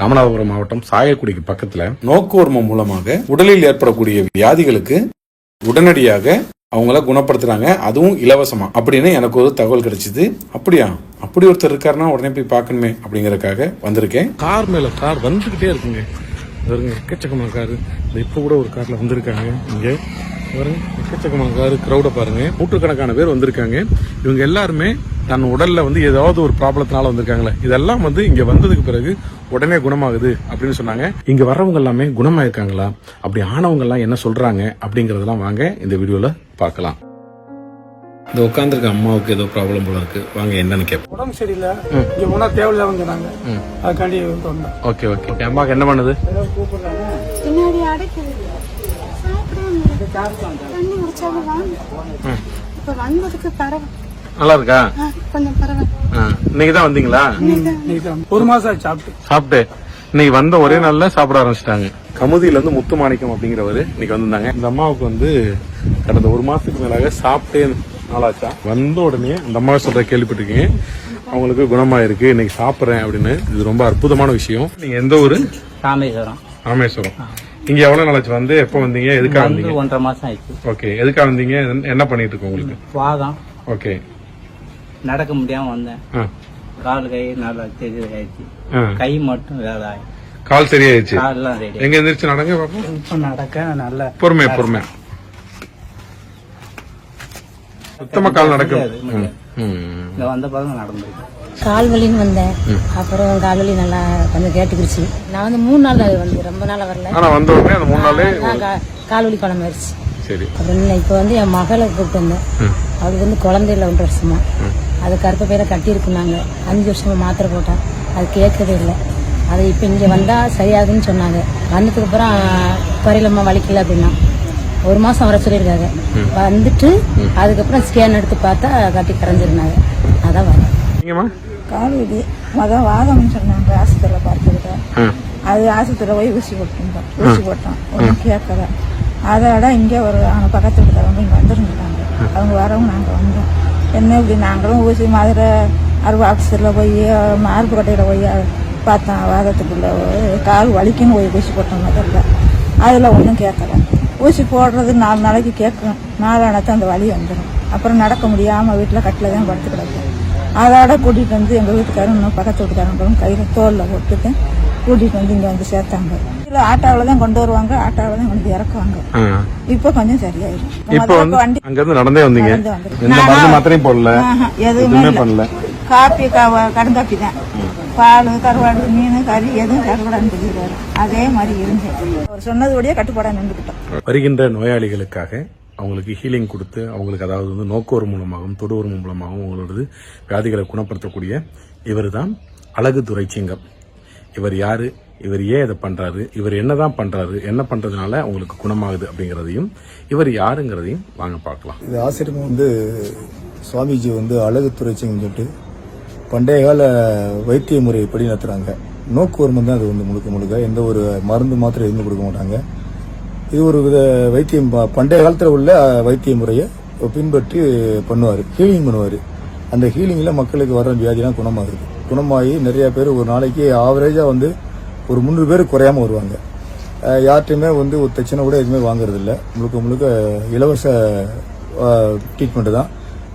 ராமநாதபுரம் மாவட்டம் சாயக்குடிக்கு பக்கத்துல நோக்குவர்மம் மூலமாக உடலில் ஏற்படக்கூடிய வியாதிகளுக்கு உடனடியாக அவங்கள குணப்படுத்துறாங்க. அதுவும் இலவசமா. அப்படின்னு எனக்கு ஒரு தகவல் கிடைச்சது. அப்படியா? அப்படி ஒருத்தர் இருக்காருன்னா உடனே போய் பார்க்கணுமே அப்படிங்கறதுக்காக வந்திருக்கேன். கார் மேல கார் வந்துகிட்டே இருக்குங்க. பாருங்க எக்கச்சக்கமான கார். இப்போ கூட ஒரு காரில் வந்திருக்காங்க. இங்கே பாருங்க எக்கச்சக்கமான காரு க்ரௌடை பாருங்க. நூற்றுக்கணக்கான பேர் வந்திருக்காங்க. இவங்க எல்லாருமே தன் உடலில் வந்து ஏதாவது ஒரு ப்ராப்ளத்தினால வந்திருக்காங்களே. இதெல்லாம் வந்து இங்கே வந்ததுக்கு பிறகு உடனே குணமாகுது அப்படின்னு சொன்னாங்க. இங்கே வர்றவங்க எல்லாமே குணமாயிருக்காங்களா? அப்படி ஆனவங்க எல்லாம் என்ன சொல்கிறாங்க அப்படிங்கிறதெல்லாம் வாங்க இந்த வீடியோவில் பார்க்கலாம். இந்த உட்காந்துருக்க அம்மாவுக்கு ஏதோ ப்ராப்ளம் போல இருக்கு. வாங்க என்னன்னு கேட்போம் உடம்பு சரியில்லை. இங்க போனா தேவையில்லாம சொன்னாங்க. அதுக்காண்டி வந்து வந்தேன் ஓகே ஓகே. அம்மாவுக்கு என்ன பண்ணுது? நல்லா இருக்கா? இன்னைக்கு தான் வந்தீங்களா? ஒரு மாசம் சாப்பிட்டு. சாப்பிட்டு. இன்னைக்கு வந்த ஒரே நாள்ல சாப்பிட ஆரம்பிச்சிட்டாங்க. கமுதியில இருந்து முத்துமாணிக்கம் அப்படிங்கிறவரு இன்னைக்கு வந்திருந்தாங்க. இந்த அம்மாவுக்கு வந்து கடந்த ஒரு மாசத்துக்கு மேலாக சாப்பிட்டே நாளாச்சா? வந்த உடனே அந்த அம்மா சொல்ற கேள்விப்பட்டிருக்கீங்க. அவங்களுக்கு குணமாயிருக்கு இன்னைக்கு சாப்பிடுறேன் அப்படின்னு. இது ரொம்ப அற்புதமான விஷயம். நீங்க எந்த ஊரு? ராமேஸ்வரம். ராமேஸ்வரம். இங்க எவ்வளவு நாளாச்சு வந்து? எப்ப வந்தீங்க? எதுக்காக வந்து வந்தீங்க? ஒன்றரை மாசம் ஆயிடுச்சு. ஓகே எதுக்காக வந்தீங்க? என்ன பண்ணிட்டு இருக்கு உங்களுக்கு? வாதம் ஓகே. நடக்க முடியாம வந்தேன். கால் கை நல்லா தெரிய ஆயிடுச்சு. கை மட்டும் வேலை ஆயிடுச்சு கால் சரியாயிடுச்சு. எங்க எந்திரிச்சு நடங்க பாப்போம். இப்ப நடக்க நல்ல பொறுமை பொறுமை சுத்தமா கால் நடக்கும். இந்த வந்த பிறகு நடந்திருக்கு. கால் வலின்னு வந்தேன். அப்புறம் கால் வலி நல்லா கொஞ்சம் கேட்டுக்கிடுச்சு நான் வந்து மூணு நாள் தான் வந்து ரொம்ப நாள் வரல. ஆனா வந்த உடனே அந்த மூணு நாளே கால் வலி குழம்பு ஆயிடுச்சு சரி அப்புறம் இப்போ வந்து என் மகளை கூப்பிட்டு வந்தேன். அவளுக்கு வந்து குழந்தை இல்லை ஒன்றரை வருஷமா. அது கருப்பை பேரை கட்டியிருக்குனாங்க அஞ்சு வருஷமா மாத்திரை போட்டேன் அது கேட்கவே இல்லை. அது இப்போ இங்கே வந்தால் சரியாகுதுன்னு சொன்னாங்க. வந்ததுக்கு அப்புறம் குறையிலம்மா வலிக்கல அப்படின்னா. ஒரு மாதம் வர சொல்லியிருக்காங்க. வந்துட்டு அதுக்கப்புறம் ஸ்கேன் எடுத்து பார்த்தா கட்டி கரைஞ்சிருந்தாங்க. அதான் வரேன் வலி மொதல் வாதம்னு சொன்னாங்க ஆஸ்பத்திரியில் பார்த்துக்கிட்டேன் ஆ. அது ஆஸ்பத்திரியில் போய் ஊசி போட்டுருந்தோம் ஊசி போட்டோம் ஒன்றும் கேட்கல. அதோட இங்கே ஒரு அவங்க பக்கத்து வீட்டுக்காரங்க இங்கே வந்துருந்துட்டாங்க. அவங்க வரவும் நாங்கள் வந்தோம். என்ன இப்படி நாங்களும் ஊசி மாதிரி அறுவை ஆஃபீஸரில் போய் மார்பு கட்டையில் போய் பார்த்தோம் வாதத்துக்குள்ள கால் வலிக்குன்னு போய் ஊசி போட்டோம் முதல்ல. அதில் ஒன்றும் கேட்கல. ஊசி போடுறது நாலு நாளைக்கு கேட்கும் நாலானத்து அந்த வலி வந்துடும் அப்புறம் நடக்க முடியாமல் வீட்டில் கட்டில் தான் படுத்து கிடக்கும். அதோட கூட்டிகிட்டு வந்து எங்கள் வீட்டுக்காரரும் இன்னும் பக்கத்து வீட்டுக்காரங்களும் கையில் தோலில் போட்டுட்டு கூட்டிகிட்டு வந்து இங்கே வந்து சேர்த்தாங்க. இல்லை ஆட்டோவில் தான் கொண்டு வருவாங்க. ஆட்டோவில் தான் கொண்டு இறக்குவாங்க. இப்போ கொஞ்சம் சரியாயிடும் இப்ப வந்து வண்டி அங்க இருந்து நடந்தே வந்தீங்க எதுவுமே. பண்ணல. காப்பி க- கடுங்காப்பி தான். பால் கருவாடு மீன் கறி எதுவும் சாப்பிடான்னு சொல்லிடுவாரு அதே மாதிரி இருந்தேன் அவர் சொன்னதுபடியே கட்டுப்பாடாக நின்றுக்கிட்டோம். வருகின்ற நோயாளிகளுக்காக அவங்களுக்கு ஹீலிங் கொடுத்து அவங்களுக்கு அதாவது வந்து நோக்கோர் மூலமாகவும் தொடுவோர் மூலமாகவும் அவங்களோடது வியாதிகளை குணப்படுத்தக்கூடிய இவர் தான் அழகு துரைச்சிங்கம். இவர் யாரு? இவர் ஏன் இதை பண்றாரு? இவர் என்னதான் பண்றாரு? என்ன பண்றதுனால அவங்களுக்கு குணமாகுது அப்படிங்கறதையும் இவர் யாருங்கிறதையும் வாங்க பார்க்கலாம். இது ஆசிரமம் வந்து சுவாமிஜி வந்து அழகு துறைச்சிங்கன்னு சொல்லிட்டு பண்டைய கால வைத்திய முறைப்படி நடத்துகிறாங்க நோக்குவர்மம் தான் அது வந்து முழுக்க முழுக்க. எந்த ஒரு மருந்து மாத்திரை எதுவும் கொடுக்க மாட்டாங்க. இது ஒரு வித வைத்தியம் பண்டைய காலத்தில் உள்ள வைத்திய முறையை பின்பற்றி பண்ணுவார். ஹீலிங் பண்ணுவார். அந்த ஹீலிங்கில் மக்களுக்கு வர்ற வியாதிலாம் குணமாகுது. குணமாகி நிறைய பேர் ஒரு நாளைக்கு ஆவரேஜாக வந்து ஒரு முந்நூறு பேர் குறையாம வருவாங்க. யார்ட்டையுமே வந்து ஒரு தச்சனை கூட எதுவுமே வாங்குறதில்ல. முழுக்க முழுக்க இலவச ட்ரீட்மெண்ட்டு தான்.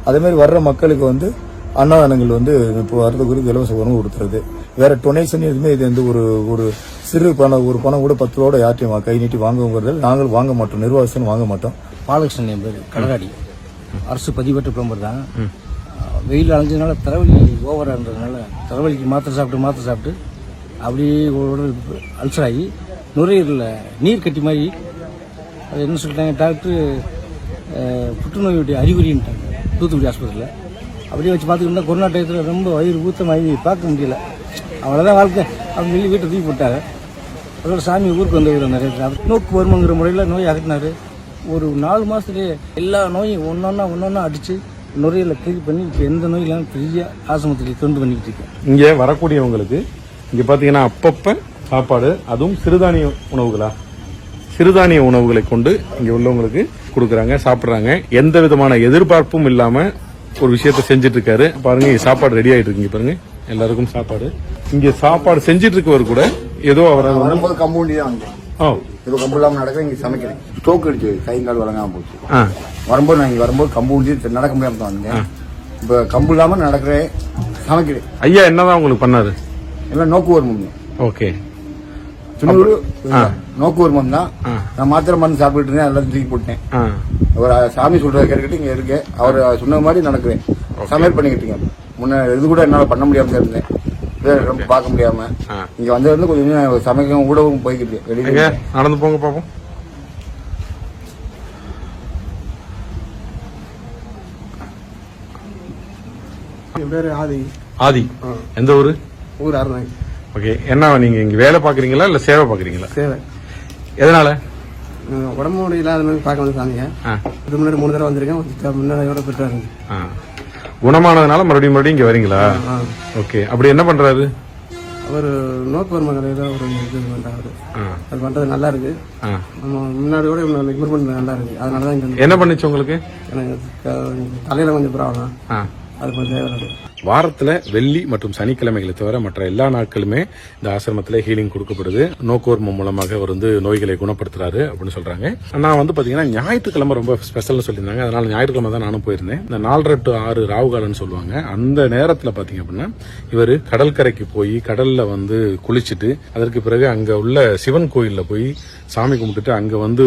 அதேமாதிரி வர்ற மக்களுக்கு வந்து அன்னதானங்கள் வந்து இப்போ வர்றதுக்கு இலவச உணவு கொடுத்துறது. வேற டொனேஷன் எதுவுமே இது வந்து ஒரு ஒரு சிறு பணம் ஒரு பணம் கூட பத்து ரூபா யார்ட்டையும் வா- கை நீட்டி வாங்குங்கிறது நாங்கள் வாங்க மாட்டோம் நிர்வாகத்தின் வாங்க மாட்டோம். பாலகிருஷ்ணன் என் பேர் கடலாடி அரசு பதிவு பிளம்பர் தான். வெயில் அலைஞ்சதுனால தலைவலி ஓவராக இருந்ததுனால தலைவலிக்கு மாத்திரை சாப்பிட்டு மாத்திரை சாப்பிட்டு அப்படியே உடல் அல்சர் ஆகி நுரையீரலில் நீர் கட்டி மாதிரி. அது என்ன சொல்லிட்டாங்க டாக்டர் புற்றுநோயுடைய அறிகுறின்ட்டாங்க. தூத்துக்குடி ஆஸ்பத்திரியில் அப்படியே வச்சு பார்த்துக்கிட்டா கொரோனா டயத்தில் ரொம்ப வயிறு ஊத்தமாகி பார்க்க முடியல. அவ்வளோதான் வாழ்க்கை. அப்படின்னு சொல்லி வீட்டை தூக்கி போட்டாங்க அதோட சாமி ஊருக்கு வந்தவர் நிறைய நோக்கு வருமங்கிற முறையில் நோய் அகட்டினார் ஒரு நாலு மாதத்துலேயே எல்லா நோயும் ஒன்றொன்னா ஒன்றொன்னா அடித்து நுரையில் கிளி பண்ணி இப்போ எந்த நோய் இல்லாமல் பெரிய ஆசிரமத்துக்கு தொண்டு பண்ணிக்கிட்டு இருக்கேன். இங்கே வரக்கூடியவங்களுக்கு இங்கே பார்த்தீங்கன்னா அப்பப்போ சாப்பாடு அதுவும் சிறுதானிய உணவுகளா? சிறுதானிய உணவுகளை கொண்டு இங்கே உள்ளவங்களுக்கு கொடுக்குறாங்க சாப்பிட்றாங்க. எந்த விதமான எதிர்பார்ப்பும் இல்லாமல் ஒரு விஷயத்த செஞ்சுட்டு இருக்காரு பாருங்க சாப்பாடு ரெடி ஆயிட்டு இருக்கு இங்க பாருங்க. எல்லாருக்கும் சாப்பாடு. இங்க சாப்பாடு செஞ்சிட்டு இருக்கவர் கூட ஏதோ அவர் வரும்போது கம்பவுண்டி தான் இப்போ கம்பு இல்லாமல் நடக்க இங்கே சமைக்கிறேன். ஸ்டோக் அடிச்சு கை கால் வழங்காம போச்சு. வரும்போது நான் இங்கே வரும்போது கம்பு ஊண்டி நடக்க முடியாம தான் வந்தேன் இப்போ கம்பு இல்லாமல் நடக்கிறேன் சமைக்கிறேன். ஐயா என்னதான் உங்களுக்கு பண்ணாரு? எல்லாம் நோக்கு வருமம் ஓகே. சின்னூர் நோக்கு வருமம் தான். நான் மாத்திரை மருந்து சாப்பிட்டு இருந்தேன் எல்லாம் தூக்கி போட்டேன். அவர் சாமி சொல்றத கேட்டுக்கிட்டு இங்க இருக்கேன் அவர் சொன்ன மாதிரி நடக்கிறேன் சமையல் பண்ணிக்கிட்டு இருக்கேன். முன்ன இது கூட என்னால பண்ண முடியாம தான் இருந்தேன். ரொம்ப பார்க்க முடியாம. இங்க வந்ததுல கொஞ்சம் சமைக்கவும் கூடவும் போய்கிட்டு வெளியே நடந்து போங்க பாப்போம். என் பேரு ஆதி. ஆதி. எந்த ஊரு? ஊர் அருணாய் ஓகே என்ன நீங்க இங்க வேலை பாக்குறீங்களா இல்ல சேவை பாக்குறீங்களா சேவை. எதனால? உடம்பு முடியல அது மாதிரி பார்க்க வந்து சாமிங்க. இதுக்கு முன்னாடி மூணு தடவை வந்திருக்கேன் கொஞ்சம் முன்னாடி விட பெற்றா ஆ. குணமானதுனால மறுபடியும் மறுபடியும் இங்க வரீங்களா? ஓகே அப்படி என்ன பண்றாரு? அவர் நோக்கு வருமா கடையில் ஒரு இது பண்றாரு. அது பண்றது நல்லா இருக்கு. நம்ம முன்னாடி கூட இம்ப்ரூவ்மெண்ட் நல்லா இருக்கு. அதனால தான் இங்க வந்து- என்ன பண்ணுச்சு உங்களுக்கு? எனக்கு தலையில கொஞ்சம் ப்ராப்ளம். அது கொஞ்சம் தேவை வாரத்தில் வெள்ளி மற்றும் சனிக்கிழமைகளை தவிர மற்ற எல்லா நாட்களுமே இந்த ஆசிரமத்தில் ஹீலிங் கொடுக்கப்படுது. நோக்கோர்மம் மூலமாக அவர் வந்து நோய்களை குணப்படுத்துறாரு அப்படின்னு சொல்றாங்க. நான் வந்து பார்த்தீங்கன்னா ஞாயிற்றுக்கிழமை ரொம்ப ஸ்பெஷல்னு சொல்லியிருந்தாங்க. அதனால ஞாயிற்றுக்கிழமை தான் நானும் போயிருந்தேன். இந்த நாலரை டு ஆறு ராவுகாலன்னு சொல்லுவாங்க. அந்த நேரத்தில் பார்த்தீங்க அப்படின்னா இவர் கடற்கரைக்கு போய் கடலில் வந்து குளிச்சுட்டு அதற்கு பிறகு அங்கே உள்ள சிவன் கோயிலில் போய் சாமி கும்பிட்டுட்டு அங்கே வந்து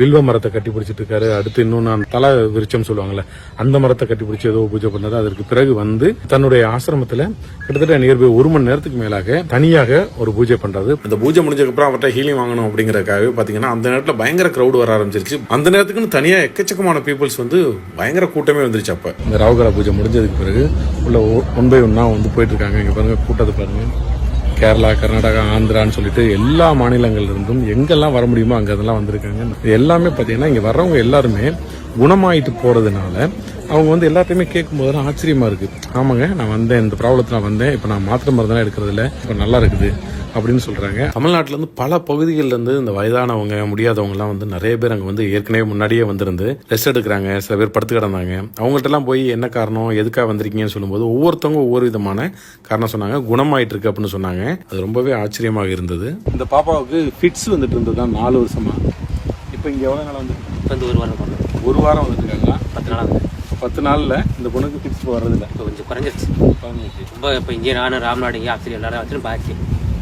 வில்வ மரத்தை கட்டி பிடிச்சிட்டு இருக்காரு. அடுத்து இன்னொன்னு தலை விருச்சம் சொல்லுவாங்கல்ல அந்த மரத்தை கட்டி பிடிச்சி ஏதோ பூஜை பண்ணது அதற்கு பிறகு வந்து தன்னுடைய ஆசிரமத்துல கிட்டத்தட்ட நியர்பை ஒரு மணி நேரத்துக்கு மேலாக தனியாக ஒரு பூஜை பண்றாரு இந்த பூஜை முடிஞ்சதுக்கு அப்புறம் அவர்கிட்ட ஹீலிங் வாங்கணும் அப்படிங்கறதுக்காக பாத்தீங்கன்னா அந்த நேரத்துல பயங்கர கிரௌட் வர ஆரம்பிச்சிருச்சு. அந்த நேரத்துக்குன்னு தனியா எக்கச்சக்கமான பீப்புள்ஸ் வந்து பயங்கர கூட்டமே வந்துருச்சு அப்ப. இந்த ராவுகரா பூஜை முடிஞ்சதுக்கு பிறகு உள்ள ஒன் பை ஒன்னா வந்து போயிட்டு இருக்காங்க. இங்க பாருங்க கூட்டத்தை பாருங்க. கேரளா கர்நாடகா ஆந்திரான்னு சொல்லிட்டு எல்லா மாநிலங்கள்ல இருந்தும் எங்கெல்லாம் வர முடியுமோ அங்க அதெல்லாம் வந்திருக்காங்க. எல்லாமே பாத்தீங்கன்னா இங்க வர்றவங்க எல்லாருமே குணமாயிட்டு போறதுனால அவங்க வந்து எல்லாத்தையுமே கேட்கும் போதெல்லாம் ஆச்சரியமா இருக்கு. ஆமாங்க நான் வந்தேன் இந்த ப்ராப்ளத்தில் வந்தேன் இப்போ நான் மாத்திரை மருந்தெல்லாம் எடுக்கிறது இப்போ நல்லா இருக்குது. அப்படின்னு சொல்றாங்க. தமிழ்நாட்டுல இருந்து பல பகுதிகளில் இருந்து இந்த வயதானவங்க முடியாதவங்க எல்லாம் வந்து நிறைய பேர் அங்க வந்து ஏற்கனவே முன்னாடியே வந்திருந்து ரெஸ்ட் எடுக்கிறாங்க. சில பேர் படுத்து கிடந்தாங்க. அவங்கள்ட்ட எல்லாம் போய் என்ன காரணம் எதுக்காக வந்திருக்கீங்கன்னு சொல்லும்போது ஒவ்வொருத்தவங்க ஒவ்வொரு விதமான காரணம் சொன்னாங்க. குணமாயிட்டு இருக்கு அப்படின்னு சொன்னாங்க. அது ரொம்பவே ஆச்சரியமாக இருந்தது. இந்த பாப்பாவுக்கு ஃபிட்ஸ் வந்துட்டு இருந்தது தான் நாலு வருஷமா. இப்போ இங்க எவ்வளவு நாள் வந்து இப்போ வந்து ஒரு வாரம் ஒரு வாரம் வந்துட்டு இருக்காங்களா பத்து நாள் ஆகுது பத்து நாள்ல இந்த பொண்ணுக்கு ஃபிட்ஸ் வர்றதில்ல. இப்போ கொஞ்சம் குறைஞ்சிருச்சு. ரொம்ப இப்போ இங்கே நானும் ராம்நாடு இங்கே ஆசிரியர் எல்லாரும் வச்சுட்டு பாக்கி.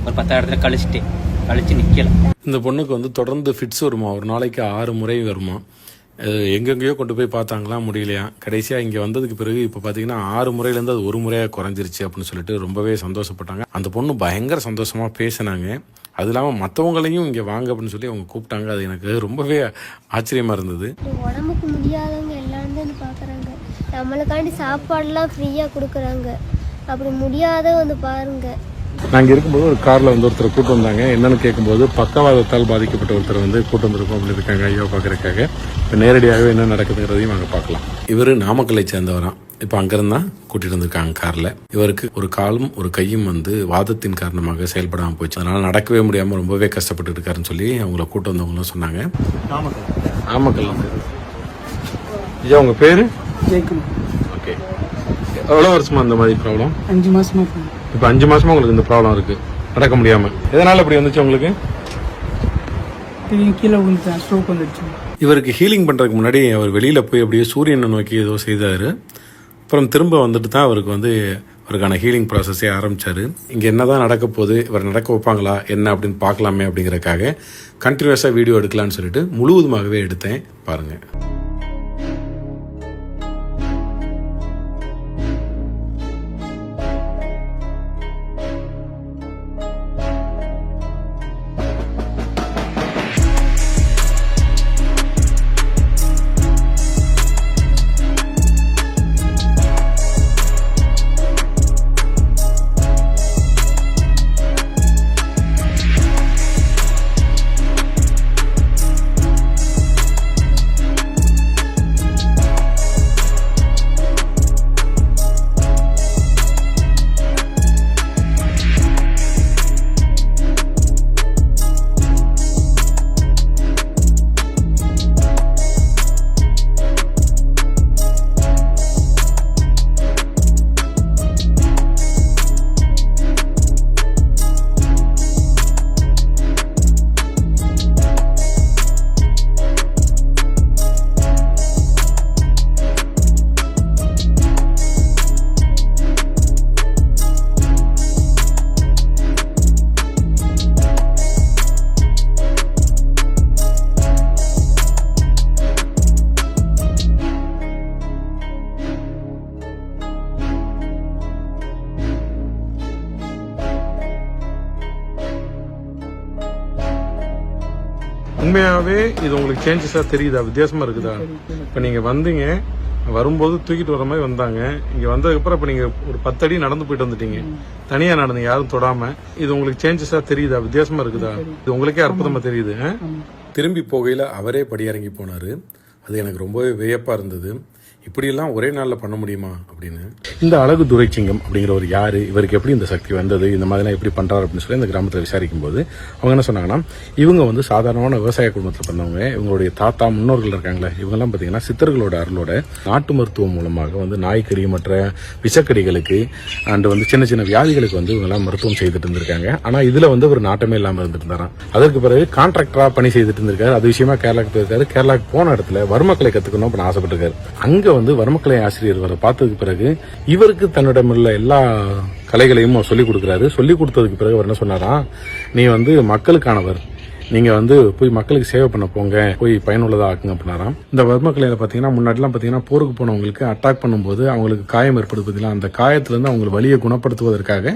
ஒரு பத்தாயிரத்துல கழிச்சிட்டு கழிச்சு நிக்கல. இந்த பொண்ணுக்கு வந்து தொடர்ந்து ஃபிட்ஸ் வருமா? ஒரு நாளைக்கு ஆறு முறை வருமா? எங்கெங்கேயோ கொண்டு போய் பார்த்தாங்களா? முடியலையா? கடைசியாக இங்கே வந்ததுக்கு பிறகு இப்போ பார்த்தீங்கன்னா ஆறு முறையிலேருந்து அது ஒரு முறையாக குறைஞ்சிருச்சு அப்படின்னு சொல்லிட்டு ரொம்பவே சந்தோஷப்பட்டாங்க. அந்த பொண்ணு பயங்கர சந்தோஷமாக பேசினாங்க. அது இல்லாமல் மற்றவங்களையும் இங்கே வாங்க அப்படின்னு சொல்லி அவங்க கூப்பிட்டாங்க. அது எனக்கு ரொம்பவே ஆச்சரியமாக இருந்தது. உடம்புக்கு முடியாதவங்க எல்லாரும் வந்து பார்க்குறாங்க நம்மளுக்காண்டி சாப்பாடுலாம் ஃப்ரீயாக கொடுக்குறாங்க. அப்படி முடியாத வந்து பாருங்க. நாங்கள் இருக்கும்போது ஒரு காரில் வந்து ஒருத்தர் கூட்டு வந்தாங்க. என்னன்னு கேட்கும்போது பக்கவாதத்தால் பாதிக்கப்பட்ட ஒருத்தர் வந்து கூட்டு வந்திருக்கோம் அப்படின்னு இருக்காங்க ஐயோ பார்க்குறக்காக இப்போ நேரடியாகவே என்ன நடக்குதுங்கிறதையும் நாங்கள் பார்க்கலாம். இவர் நாமக்கல்லை சேர்ந்தவராம் இப்போ அங்கிருந்து தான் கூட்டிட்டு வந்திருக்காங்க காரில். இவருக்கு ஒரு காலும் ஒரு கையும் வந்து வாதத்தின் காரணமாக செயல்படாமல் போச்சு அதனால நடக்கவே முடியாமல் ரொம்பவே கஷ்டப்பட்டு இருக்காருன்னு சொல்லி அவங்கள கூட்டு வந்தவங்களும் சொன்னாங்க. நாமக்கல். ஐயா உங்க பேரு? ஓகே. எவ்வளோ வருஷமா இந்த மாதிரி ப்ராப்ளம் அஞ்சு மாசமா. இப்போ அஞ்சு மாசமா உங்களுக்கு இந்த ப்ராப்ளம் இருக்கு. நடக்க முடியாம. எதனால இப்படி வந்துச்சு உங்களுக்கு? கீழே விழுந்துட்டேன். ஸ்ட்ரோக் வந்துடுச்சு. இவருக்கு ஹீலிங் பண்றதுக்கு முன்னாடி அவர் வெளியில போய் அப்படியே சூரியனை நோக்கி ஏதோ செய்தாரு. அப்புறம் திரும்ப வந்துட்டு தான் அவருக்கு வந்து அவருக்கான ஹீலிங் ப்ராசஸே ஆரம்பிச்சாரு. இங்க என்னதான் நடக்க போகுது இவர் நடக்க வைப்பாங்களா என்ன அப்படின்னு பார்க்கலாமே அப்படிங்கறக்காக கண்டினியூஸா வீடியோ எடுக்கலாம்னு சொல்லிட்டு முழுவதுமாகவே எடுத்தேன். பாருங்க. உண்மையாகவே இது உங்களுக்கு சேஞ்சஸாக தெரியுதா? வித்தியாசமாக இருக்குதா? இப்போ நீங்கள் வந்தீங்க வரும்போது தூக்கிட்டு வர மாதிரி வந்தாங்க. இங்கே வந்ததுக்கப்புறம் இப்போ நீங்கள் ஒரு பத்து அடி நடந்து போயிட்டு வந்துட்டீங்க. தனியாக நடந்து யாரும் தொடாமல் இது உங்களுக்கு சேஞ்சஸாக தெரியுதா? வித்தியாசமாக இருக்குதா? இது உங்களுக்கே அற்புதமாக தெரியுது திரும்பி போகையில் அவரே படியிறங்கி போனார். அது எனக்கு ரொம்பவே வியப்பாக இருந்தது. இப்படியெல்லாம் ஒரே நாளில் பண்ண முடியுமா அப்படின்னு. இந்த அழகு துரைச்சிங்கம் அப்படிங்கிறவர் யார் இவருக்கு எப்படி இந்த சக்தி வந்தது இந்த மாதிரிலாம் எப்படி பண்ணுறாரு அப்படின்னு சொல்லி இந்த கிராமத்தில் விசாரிக்கும் போது அவங்க என்ன சொன்னாங்கன்னா இவங்க வந்து சாதாரணமான விவசாய குடும்பத்தில் பிறந்தவங்க இவங்களுடைய தாத்தா முன்னோர்கள் இருக்காங்களே இவங்கெல்லாம் பார்த்தீங்கன்னா சித்தர்களோட அருளோட நாட்டு மருத்துவம் மூலமாக வந்து நாய்க்கறி மற்ற விஷக்கடிகளுக்கு அண்டு வந்து சின்ன சின்ன வியாதிகளுக்கு வந்து இவங்கெல்லாம் மருத்துவம் செய்துட்டு இருந்திருக்காங்க. ஆனால் இதில் வந்து ஒரு நாட்டமே இல்லாமல் இருந்துட்டு இருந்தாராம் அதற்கு பிறகு கான்ட்ராக்டராக பணி செய்துட்டு இருந்திருக்காரு. அது விஷயமா கேரளாவுக்கு போயிருக்காரு. கேரளாவுக்கு போன இடத்துல வர்மக்கலை கற்றுக்கணும் அப்படின்னு ஆசைப்பட்டிருக்காரு. அங்கே வந்து வர்மக்கலை ஆசிரியர் வர பார்த்ததுக்கு பிறகு இவருக்கு தன்னிடமுள்ள எல்லா கலைகளையும் அவர் சொல்லிக் கொடுக்குறாரு. சொல்லிக் கொடுத்ததுக்கு பிறகு அவர் என்ன சொன்னாரா நீ வந்து மக்களுக்கானவர். நீங்க வந்து போய் மக்களுக்கு சேவை பண்ண போங்க போய் பயனுள்ளதாக ஆக்குங்க அப்படின்னாராம். இந்த வர்மக்கலையில பாத்தீங்கன்னா முன்னாடிலாம் பாத்தீங்கன்னா போருக்கு போனவங்களுக்கு அட்டாக் பண்ணும்போது அவங்களுக்கு காயம் ஏற்படுது பார்த்தீங்களா அந்த காயத்துல இருந்து அவங்க வலியை குணப்படுத்துவதற்காக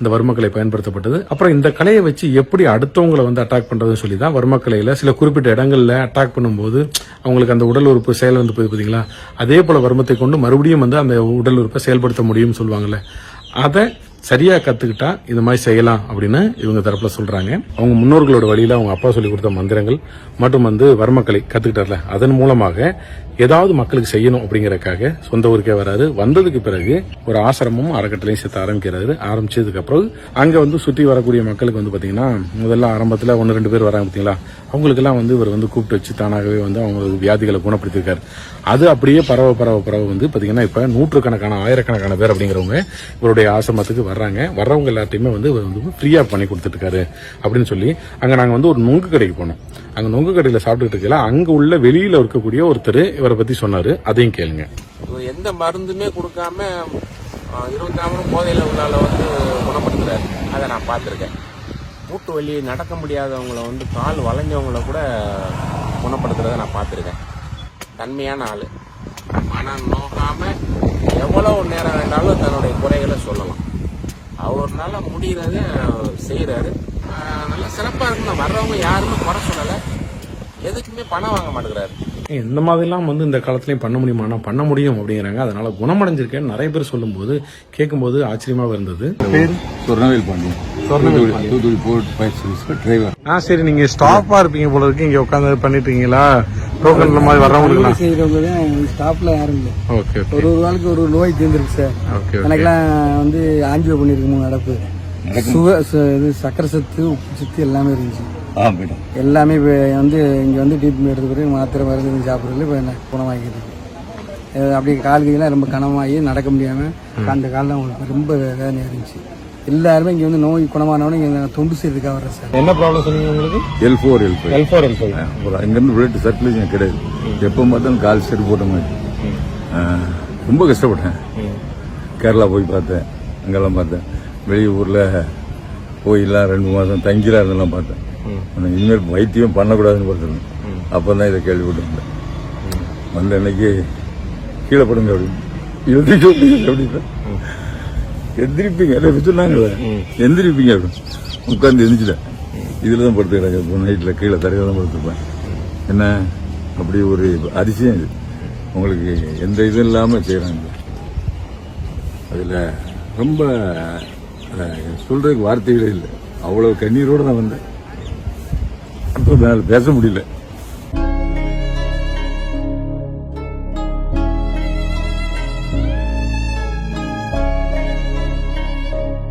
இந்த வர்மக்கலை பயன்படுத்தப்பட்டது. அப்புறம் இந்த கலையை வச்சு எப்படி அடுத்தவங்களை வந்து அட்டாக் பண்றதுன்னு சொல்லி தான் வர்மக்கலையில சில குறிப்பிட்ட இடங்கள்ல அட்டாக் பண்ணும்போது அவங்களுக்கு அந்த உடல் உறுப்பு செயல் வந்து போய் பாத்தீங்களா? அதே போல வர்மத்தை கொண்டு மறுபடியும் வந்து அந்த உடல் உறுப்பை செயல்படுத்த முடியும்னு சொல்லுவாங்கல்ல. அதை சரியா கத்துக்கிட்டா இது மாதிரி செய்யலாம் அப்படின்னு இவங்க தரப்புல சொல்றாங்க. அவங்க முன்னோர்களோட வழியில அவங்க அப்பா சொல்லி கொடுத்த மந்திரங்கள் மற்றும் வந்து வர்மக்கலை கத்துக்கிட்டார்ல. அதன் மூலமாக ஏதாவது மக்களுக்கு செய்யணும் அப்படிங்கறக்காக சொந்த ஊருக்கே வராரு. வந்ததுக்கு பிறகு ஒரு ஆசிரமமும் அறக்கட்டளையும் சேர்த்து ஆரம்பிக்கிறாரு. ஆரம்பிச்சதுக்கு அப்புறம் அங்க வந்து சுற்றி வரக்கூடிய மக்களுக்கு வந்து பாத்தீங்கன்னா முதல்ல ஆரம்பத்துல ஒன்னு ரெண்டு பேர் வராங்க பாத்தீங்களா? அவங்களுக்கெல்லாம் வந்து இவர் வந்து கூப்பிட்டு வச்சு தானாகவே வந்து அவங்க வியாதிகளை குணப்படுத்தியிருக்காரு. அது அப்படியே பரவ பரவ பரவ வந்து பாத்தீங்கன்னா இப்ப நூற்றுக்கணக்கான ஆயிரக்கணக்கான பேர் அப்படிங்கிறவங்க இவருடைய ஆசிரமத்துக்கு வர்றாங்க. வர்றவங்க எல்லாத்தையுமே வந்து வந்து ஃப்ரீயாக பண்ணி கொடுத்துட்ருக்காரு அப்படின்னு சொல்லி அங்கே நாங்கள் வந்து ஒரு நொங்கு கடைக்கு போனோம். அங்கே நொங்கு கடையில் சாப்பிட்டுட்டு இருக்கல அங்கே உள்ள வெளியில் இருக்கக்கூடிய ஒருத்தர் இவரை பற்றி சொன்னார். அதையும் கேளுங்க. எந்த மருந்துமே கொடுக்காம ஆஹ், மணி போதையில் உள்ளால வந்து குணப்படுத்துறாரு. அதை நான் பார்த்துருக்கேன். மூட்டு வலி நடக்க முடியாதவங்கள வந்து கால் வளைஞ்சவங்கள கூட குணப்படுத்துறதை நான் பார்த்துருக்கேன். தன்மையான ஆள். மனம் நோக்காமல் எவ்வளவு நேரம் வேண்டாலும் தன்னுடைய குறைகளை சொல்லலாம். அவர்னால முடிகிறத செய்கிறாரு நல்லா சிறப்பாக இருக்குன்னு வர்றவங்க யாருமே குறை சொல்லலை. எதுக்குமே பணம் வாங்க மாட்டேங்கிறாரு. இந்த மாதிரிலாம் வந்து இந்த காலத்துலயும் பண்ண முடியுமானா பண்ண முடியும் அப்படிங்கிறாங்க. அதனால குணமடைஞ்சிருக்கேன்னு நிறைய பேர் சொல்லும்போது கேட்கும்போது ஆச்சரியமாக இருந்தது. சொர்ணவேல் பாண்டியன். தூத்துக்குடி போர்ட் ஃபயர் சர்வீஸ்க்கு டிரைவர் ஆ சரி நீங்க ஸ்டாஃபா இருப்பீங்க போல இருக்கு. இங்க உட்காந்து பண்ணிட்டு இருக்கீங்களா டோக்கன்ல மாதிரி வர்றவங்களுக்கு செய்யறவங்க யாரும் இல்லை. ஓகே ஒரு ஒரு ஆளுக்கு ஒரு நோய் தீர்ந்துருக்கு சார். ஓகே எனக்கெல்லாம் வந்து ஆஞ்சியோ பண்ணிருக்கு மூணு நடப்பு. சுகர் ச- இது சக்கரை சத்து உப்பு சத்து எல்லாமே இருந்துச்சு. ஆ மேடம் எல்லாமே இப்போ வந்து இங்கே வந்து ட்ரீட்மெண்ட் எடுத்த பிறகு மாத்திரை மருந்து இது சாப்பிட்றதுல இப்போ என்ன குணமாகிட்டு இருக்கு. அஹ் அப்படி கால் கையெல்லாம் ரொம்ப கனமாகி நடக்க முடியாமல் அந்த காலில் அவங்களுக்கு ரொம்ப வேதனையாக இருந்துச்சு எல்லாருமே இங்கே வந்து நோய் குணமானவனே இங்கே தொண்டு செய்யறதுக்காக வர்றேன் சார். என்ன ப்ராப்ளம் சொன்னீங்க உங்களுக்கு? L four L five L four L அப்புறம் இங்கேருந்து பிளட் சர்க்குலேஷன் கிடையாது. எப்போ பார்த்தாலும் கால் செரு போட்ட மாதிரி. ஆ, ரொம்ப கஷ்டப்பட்டேன். கேரளா போய் பார்த்தேன் அங்கெல்லாம் பார்த்தேன். வெளியூரில் போய் எல்லாம் ரெண்டு மாதம் தங்கிலாம் இருந்தெல்லாம் பார்த்தேன். ஆனா இனிமேல் வைத்தியம் பண்ணக்கூடாதுன்னு பார்த்துருந்தேன் அப்போ தான் இதை கேள்விப்பட்டு வந்தேன் வந்த அன்னைக்கு கீழே படுங்க அப்படின்னு. எழுதி சொல்லுங்க அப்படின்னு எந்திரிப்பீங்க. அதை சொன்னாங்களே எந்திரிப்பீங்க அப்படின்னு. உட்காந்து எந்திரிச்சிட்டேன். இதில் தான் படுத்துக்கிறாங்க இப்போ நைட்டில் கீழே தரையில் தான் படுத்துருப்பேன் என்ன? அப்படி ஒரு அதிசயம் இது. உங்களுக்கு எந்த இதுவும் இல்லாமல் செய்கிறாங்க அதில் ரொம்ப அஹ், சொல்றதுக்கு வார்த்தைகளே இல்லை. அவ்வளோ கண்ணீரோடு நான் வந்தேன். என்னால் பேச முடியல.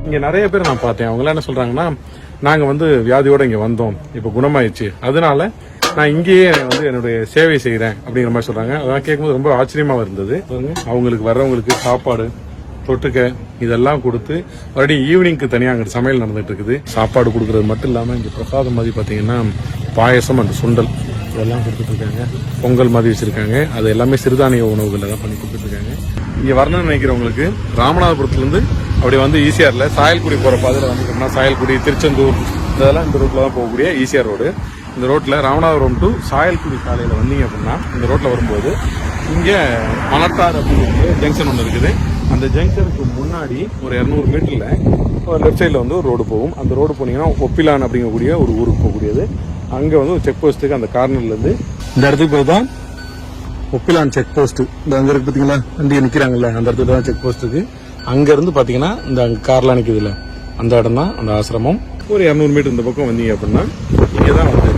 இங்கே நிறைய பேர் நான் பார்த்தேன். அவங்க என்ன சொல்கிறாங்கன்னா நாங்கள் வந்து வியாதியோடு இங்கே வந்தோம். இப்போ குணமாயிடுச்சு. அதனால நான் இங்கேயே வந்து என்னுடைய சேவை செய்கிறேன் அப்படிங்கிற மாதிரி சொல்கிறாங்க அதெல்லாம் கேட்கும்போது ரொம்ப ஆச்சரியமாக இருந்தது. அவங்களுக்கு வர்றவங்களுக்கு சாப்பாடு தொட்டுக்க இதெல்லாம் கொடுத்து மறுபடியும் ஈவினிங்க்கு தனியாக அங்கே சமையல் நடந்துட்டு இருக்குது. சாப்பாடு கொடுக்கறது மட்டும் இல்லாமல் இங்கே பிரசாதம் மாதிரி பார்த்தீங்கன்னா பாயசம் அண்ட் சுண்டல் இதெல்லாம் கொடுத்துட்ருக்காங்க பொங்கல் மாதிரி வச்சுருக்காங்க. அது எல்லாமே சிறுதானிய உணவுகள் எல்லாம் பண்ணி கொடுத்துட்ருக்காங்க இங்கே வரணும்னு நினைக்கிறவங்களுக்கு ராமநாதபுரத்துலேருந்து அப்படி வந்து ஈசிஆரில் சாயல்குடி போகிற பாதையில் வந்துட்டோம்னா சாயல்குடி திருச்செந்தூர் இதெல்லாம் இந்த ரூட்டில் தான் போகக்கூடிய ஈசிஆர் ரோடு இந்த ரோட்டில் ராமநாதபுரம் டு சாயல்குடி சாலையில் வந்தீங்க அப்படின்னா இந்த ரோட்டில் வரும்போது இங்கே மலட்டார் அப்படின்னு ஜங்ஷன் ஒன்று இருக்குது. அந்த ஜங்ஷனுக்கு முன்னாடி ஒரு இரநூறு மீட்டர்ல லெஃப்ட் சைடில் வந்து ஒரு ரோடு போகும். அந்த ரோடு போனீங்கன்னா ஒப்பிலான் அப்படிங்கக்கூடிய ஒரு ஊருக்கு போகக்கூடியது. அங்கே வந்து ஒரு செக் போஸ்ட்டுக்கு அந்த கார்னர்லேருந்து இந்த இடத்துக்கு போய் தான் ஒப்பிலான் செக் போஸ்ட்டு இந்த அங்கே இருக்கு பார்த்தீங்களா வண்டியை நிற்கிறாங்கல்ல அந்த இடத்துல தான் செக் போஸ்ட்டுக்கு அங்கேருந்து பார்த்தீங்கன்னா இந்த அங்கே கார்லாம் நிற்குதுல்ல அந்த இடம் தான் அந்த ஆசிரமம். ஒரு இரநூறு மீட்டர் இந்த பக்கம் வந்தீங்க அப்படின்னா இங்கே தான் வந்து